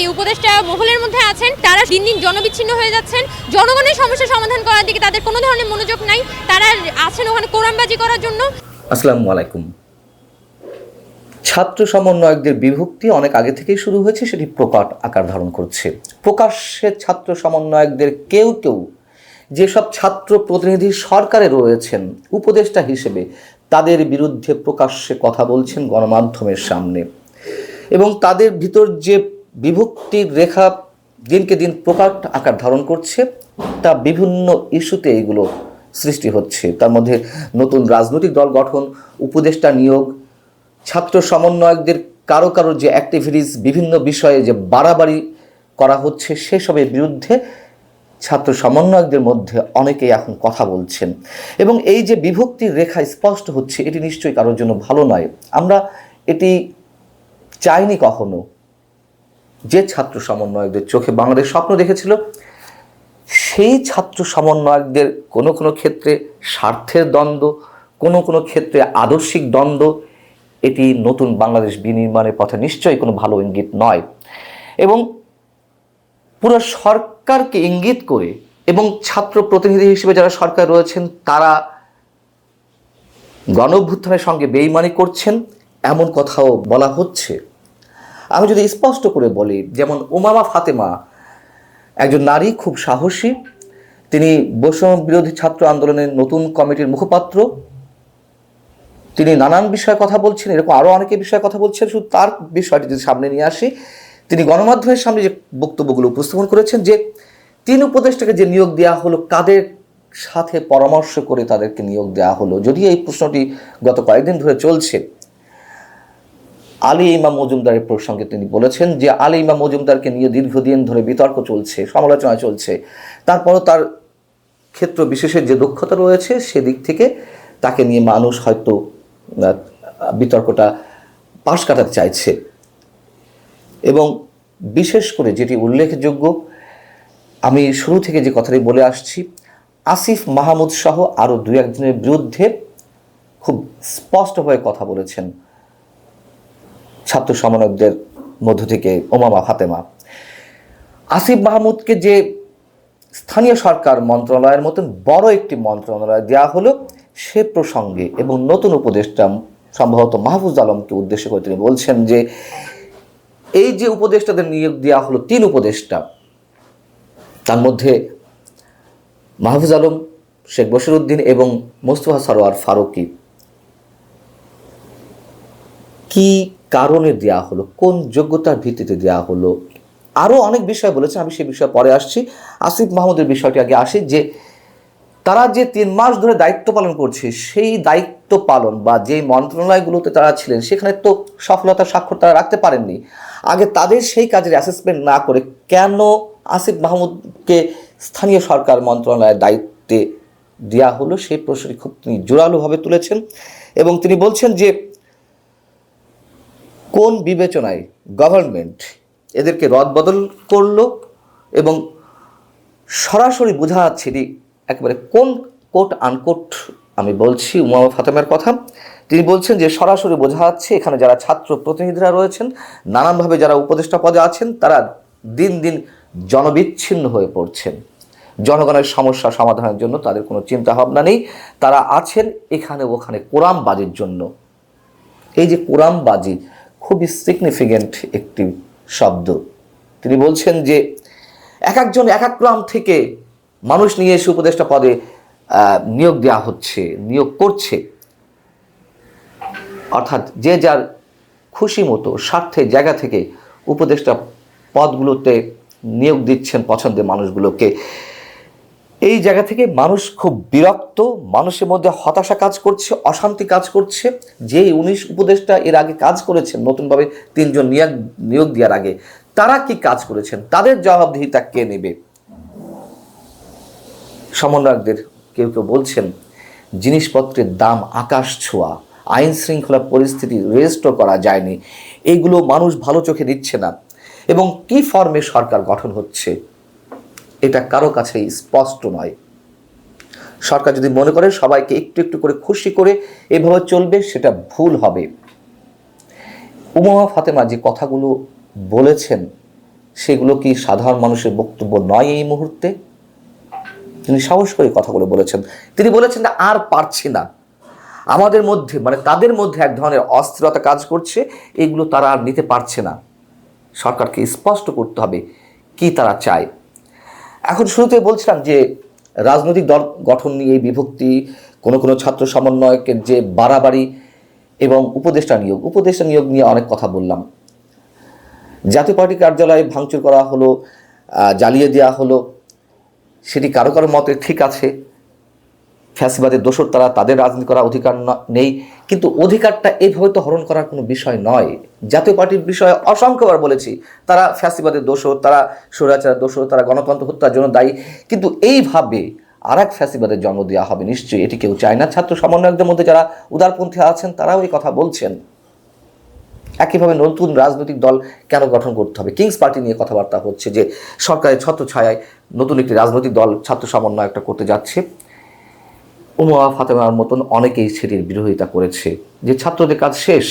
এই উপদেষ্টা মহলের মধ্যে আছেন, তারা দিন দিন জনবিচ্ছিন্ন হয়ে যাচ্ছেন। জনগণের সমস্যা সমাধান করার দিকে তাদের কোনো ধরনের মনোযোগ নাই। তারা আছেন ওখানে কোরআনবাজি করার জন্য। আসসালামু আলাইকুম। ছাত্র সমন্বয়কদের বিভক্তি অনেক আগে থেকেই শুরু হয়েছে, সেটি প্রকট আকার ধারণ করছে। প্রকাশ্যে ছাত্র সমন্বয়কদের কেউ কেউ যেসব ছাত্র প্রতিনিধি সরকারে রয়েছেন, উপদেষ্টা হিসেবে, তাদের বিরুদ্ধে প্রকাশ্যে কথা বলছেন গণমাধ্যমের সামনে। এবং তাদের ভিতর যে বিভক্তির রেখা দিনকে দিন প্রকাট আকার ধারণ করছে, তা বিভিন্ন ইস্যুতে এগুলো সৃষ্টি হচ্ছে। তার মধ্যে নতুন রাজনৈতিক দল গঠন, উপদেষ্টা নিয়োগ, ছাত্র সমন্বয়কদের কারও কারও যে অ্যাক্টিভিটিস বিভিন্ন বিষয়ে যে বাড়াবাড়ি করা হচ্ছে, সেসবের বিরুদ্ধে ছাত্র সমন্বয়কদের মধ্যে অনেকেই এখন কথা বলছেন। এবং এই যে বিভক্তির রেখা স্পষ্ট হচ্ছে, এটি নিশ্চয়ই কারোর জন্য ভালো নয়। আমরা এটি চাইনি কখনো। যে ছাত্র সমন্বয়কদের চোখে বাংলাদেশ স্বপ্ন দেখেছিল, সেই ছাত্র সমন্বয়কদের কোনো কোনো ক্ষেত্রে স্বার্থের দ্বন্দ্ব, কোনো কোনো ক্ষেত্রে আদর্শিক দ্বন্দ্ব, এটি নতুন বাংলাদেশ বিনির্মাণের পথে নিশ্চয়ই কোনো ভালো ইঙ্গিত নয়। এবং পুরো সরকারকে ইঙ্গিত করে এবং ছাত্র প্রতিনিধি হিসেবে যারা সরকার রয়েছেন, তারা গণ সঙ্গে বেইমানি করছেন, এমন কথাও বলা হচ্ছে। আমি যদি স্পষ্ট করে বলি, যেমন উমামা ফাতেমা একজন নারী, খুব সাহসী। তিনি বৈষম্য বিরোধী ছাত্র আন্দোলনের নতুন কমিটির মুখপাত্র। তিনি নানান বিষয়ে কথা বলছেন, এরকম আরও অনেকে বিষয়ে কথা বলছেন, শুধু তার বিষয়টি যদি সামনে নিয়ে আসি। তিনি গণমাধ্যমের সামনে যে বক্তব্যগুলো উপস্থাপন করেছেন, যে তিন উপদেষ্টাকে যে নিয়োগ দেওয়া হলো, কাদের সাথে পরামর্শ করে তাদেরকে নিয়োগ দেওয়া হলো, যদিও এই প্রশ্নটি গত কয়েকদিন ধরে চলছে। আলী ইমাম মজুমদারের প্রসঙ্গে তিনি বলেছেন যে আলী ইমাম মজুমদারকে নিয়ে দীর্ঘদিন ধরে বিতর্ক চলছে, সমালোচনা চলছে। তারপরও তার ক্ষেত্র বিশেষের যে দক্ষতা রয়েছে সেদিক থেকে তাকে নিয়ে মানুষ হয়তো বিতর্কটা পাশ কাটাতে চাইছে। এবং বিশেষ করে যেটি উল্লেখযোগ্য, আমি শুরু থেকে যে কথাটি বলে আসছি, আসিফ মাহমুদ সহ আরও দু একজনের বিরুদ্ধে খুব স্পষ্টভাবে কথা বলেছেন। ছাত্র সমন্বয়কদের মধ্য থেকে ওমামা, ফাতেমা। আসিফ মাহমুদকে যে স্থানীয় সরকার মন্ত্রণালয়ের মতন বড় একটি মন্ত্রণালয় দেওয়া হলো, সে প্রসঙ্গে এবং নতুন উপদেষ্টা সম্ভবত মাহফুজ আলমকে উদ্দেশ্য করে তিনি বলছেন যে, এই যে উপদেষ্টাদের নিয়োগ দেওয়া হলো তিন উপদেষ্টা, তার মধ্যে মাহফুজ আলম, শেখ বশিরউদ্দিন এবং মোস্তফা সরোয়ার ফারুকি। কি কারণে দেয়া হলো, কোন যোগ্যতার ভিত্তিতে দেয়া হলো। আরও অনেক বিষয় বলেছেন আমি সেই বিষয়ে পরে আসছি। আসিফ মাহমুদের বিষয়টি আগে আসি, যে তারা যে তিন মাস ধরে দায়িত্ব পালন করছে, সেই দায়িত্ব পালন বা যে মন্ত্রণালয়গুলোতে তারা ছিলেন, সেখানে তো সফলতার স্বাক্ষর তারা রাখতে পারেননি। আগে তাদের সেই কাজের অ্যাসেসমেন্ট না করে কেন আসিফ মাহমুদকে স্থানীয় সরকার মন্ত্রণালয়ের দায়িত্বে দেওয়া হলো, সেই প্রশ্নটি খুব তিনি জোরালোভাবে তুলেছেন। এবং তিনি বলছেন যে কোন বিবেচনায় গভর্নমেন্ট এদেরকে রদবদল করল এবং সরাসরি বোঝা যাচ্ছে একেবারে কোন কোট আনকোট আমি বলছি উমামা ফাতেমের কথা। তিনি বলছেন যে সরাসরি বোঝা যাচ্ছে এখানে যারা ছাত্র প্রতিনিধিরা রয়েছেন, নানানভাবে যারা উপদেষ্টা পদে আছেন, তারা দিন দিন জনবিচ্ছিন্ন হয়ে পড়ছেন। জনগণের সমস্যা সমাধানের জন্য তাদের কোনো চিন্তা ভাবনা নেই। তারা আছেন এখানে ওখানে কোরআন বাজির জন্য। এই যে কোরআনবাজি খুবই সিগনিফিকেন্ট একটি শব্দ। তিনি বলছেন যে, এক একজন এক এক গ্রাম থেকে মানুষ নিয়ে এসে উপদেষ্টা পদে নিয়োগ দেওয়া হচ্ছে, নিয়োগ করছে। অর্থাৎ যে যার খুশি মতো স্বার্থের জায়গা থেকে উপদেষ্টা পদগুলোতে নিয়োগ দিচ্ছেন পছন্দের মানুষগুলোকে। এই জায়গা থেকে মানুষ খুব বিরক্ত, মানুষের মধ্যে হতাশা কাজ করছে, অশান্তি কাজ করছে। যে উনিশ উপদেষ্টা এর আগে কাজ করেছেন, নতুনভাবে তিনজন নিয়োগ নিয়োগ দেওয়ার আগে, তারা কি কাজ করেছেন? তাদের জবাবদিহিতা কে নেবে? সমন্বয়কদের কেউ কেউ বলছেন, জিনিসপত্রের দাম আকাশ ছোঁয়া, আইন শৃঙ্খলা পরিস্থিতি রেজিস্টার করা যায়নি। এগুলো মানুষ ভালো চোখে দিচ্ছে না। এবং কি ফর্মে সরকার গঠন হচ্ছে? এটা কারও কাছেই স্পষ্ট নয়। সরকার যদি মনে করে সবাইকে একটু একটু করে খুশি করে এভাবে চলবে, সেটা ভুল হবে। উমা ফাতেমা যে কথাগুলো বলেছেন, সেগুলো কি সাধারণ মানুষের বক্তব্য নয় এই মুহূর্তে? তিনি সাহস করে কথাগুলো বলেছেন। তিনি বলেছেন যে আর পারছি না। আমাদের মধ্যে মানে তাদের মধ্যে এক ধরনের অস্থিরতা কাজ করছে, এগুলো তারা আর নিতে পারছে না। সরকারকে স্পষ্ট করতে হবে কি তারা চায়। এখন শুরুতে বলছিলাম যে রাজনৈতিক দল গঠন নিয়ে বিভক্তি কোনো কোনো ছাত্র সমন্বয়কের যে বাড়াবাড়ি এবং উপদেষ্টা নিয়োগ উপদেষ্টা নিয়োগ নিয়ে অনেক কথা বললাম। জাতীয় পার্টি কার্যালয়ে ভাঙচুর করা হলো জ্বালিয়ে দেওয়া হলো, সেটি কারও কারও মতে ঠিক আছে ফ্যাসিবাদের দোষর তারা, তাদের রাজনীতি করার অধিকার নেই। কিন্তু অধিকারটা এইভাবে তো হরণ করার কোনো বিষয় নয়। জাতীয় পার্টির বিষয়ে অসংখ্যবার বলেছি, তারা ফ্যাসিবাদের দোষর, তারা স্বৈরাচারের দোষর, তারা গণতন্ত্র হত্যার জন্য দায়ী। কিন্তু এইভাবে আর এক ফ্যাসিবাদের জন্ম দেওয়া হবে নিশ্চয়ই, এটি কেউ চায় না। ছাত্র সমন্বয়কদের মধ্যে যারা উদারপন্থী আছেন, তারাও এই কথা বলছেন। একইভাবে নতুন রাজনৈতিক দল কেন গঠন করতে হবে? কিংস পার্টি নিয়ে কথাবার্তা হচ্ছে যে, সরকারের ছত্রছায়ায় নতুন একটি রাজনৈতিক দল ছাত্র সমন্বয় একটা করতে যাচ্ছে। উমা ফাতেমার মতন অনেকেই সেটির বিরোধিতা করেছে যে ছাত্রদের কাজ শেষ।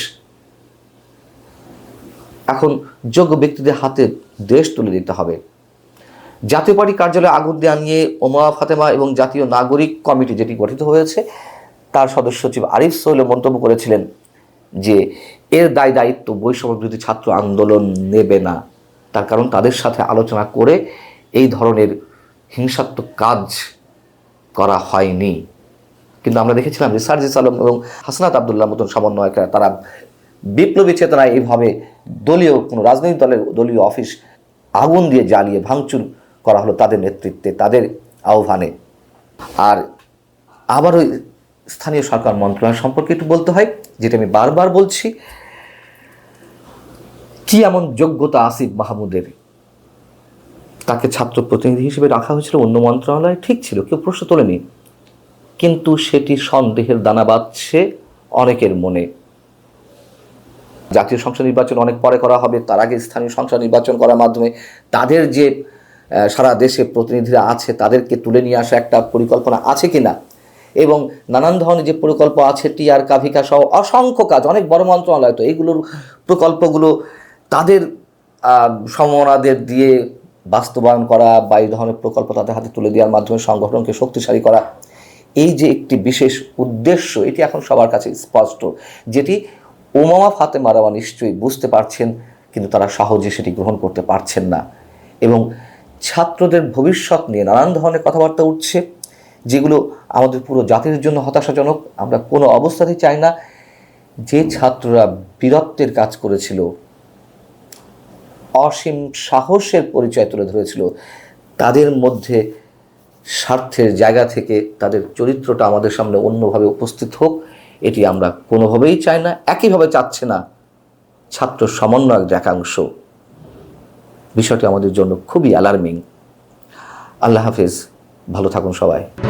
এখন যোগ্য ব্যক্তিদের হাতে দেশ তুলে দিতে হবে। জাতীয় পার্টি কার্যালয়ে আগুন দেওয়া নিয়ে ওমা ফাতেমা এবং জাতীয় নাগরিক কমিটি যেটি গঠিত হয়েছে, তার সদস্য সচিব আরিফ সোহেল মন্তব্য করেছিলেন যে এর দায় দায়িত্ব বৈষম্য বিরোধী ছাত্র আন্দোলন নেবে না। তার কারণ তাদের সাথে আলোচনা করে এই ধরনের হিংসাত্মক কাজ করা হয়নি। কিন্তু আমরা দেখেছিলাম যে সার্জিস আলম এবং হাসনাত আবদুল্লাহ মতন সমন্বয়করা তারা বিপ্লবী চেতনায় এইভাবে দলীয় কোনো রাজনৈতিক দলের দলীয় অফিস আগুন দিয়ে জ্বালিয়ে ভাঙচুর করা হলো তাদের নেতৃত্বে, তাদের আহ্বানে। আর আবারও স্থানীয় সরকার মন্ত্রণালয় সম্পর্কে একটু বলতে হয়, যেটা আমি বারবার বলছি। কি এমন যোগ্যতা আসিফ মাহমুদের? তাকে ছাত্র প্রতিনিধি হিসেবে রাখা হয়েছিল অন্য মন্ত্রণালয়ে, ঠিক ছিল, কেউ প্রশ্ন তোলেনি। কিন্তু সেটি সন্দেহের দানা বাঁধছে অনেকের মনে। জাতীয় সংসদ নির্বাচন অনেক পরে করা হবে তার আগে স্থানীয় সংসদ নির্বাচন করার মাধ্যমে তাদের যে সারা দেশে প্রতিনিধিরা আছে তাদেরকে তুলে নিয়ে আসা একটা পরিকল্পনা আছে কি না এবং নানান ধরনের যে প্রকল্প আছে টিআর কাভিকা সহ অসংখ্য কাজ অনেক বড় মন্ত্রণালয় তো এইগুলোর প্রকল্পগুলো তাদের আহ, সমমনাদের দিয়ে বাস্তবায়ন করা বা এই ধরনের প্রকল্প তাদের হাতে তুলে দেওয়ার মাধ্যমে সংগঠনকে শক্তিশালী করা এই যে একটি বিশেষ উদ্দেশ্য, এটি এখন সবার কাছে স্পষ্ট, যেটি ওমামা ফাতেমা রাওয়া নিশ্চয়ই বুঝতে পারছেন, কিন্তু তারা সহজে সেটি গ্রহণ করতে পারছেন না। এবং ছাত্রদের ভবিষ্যৎ নিয়ে নানান ধরনের কথাবার্তা উঠছে, যেগুলো আমাদের পুরো জাতির জন্য হতাশাজনক। আমরা কোনো অবস্থাতেই চাই না যে ছাত্ররা বীরত্বের কাজ করেছিল, অসীম সাহসের পরিচয় তুলে ধরেছিল, তাদের মধ্যে স্বার্থের জায়গা থেকে তাদের চরিত্রটা আমাদের সামনে অন্যভাবে উপস্থিত হোক, এটি আমরা কোনোভাবেই চাই না, একইভাবে চাচ্ছে না ছাত্র সমন্বয়ক একাংশ বিষয়টি আমাদের জন্য খুবই অ্যালার্মিং আল্লাহ হাফিজ, ভালো থাকুন সবাই।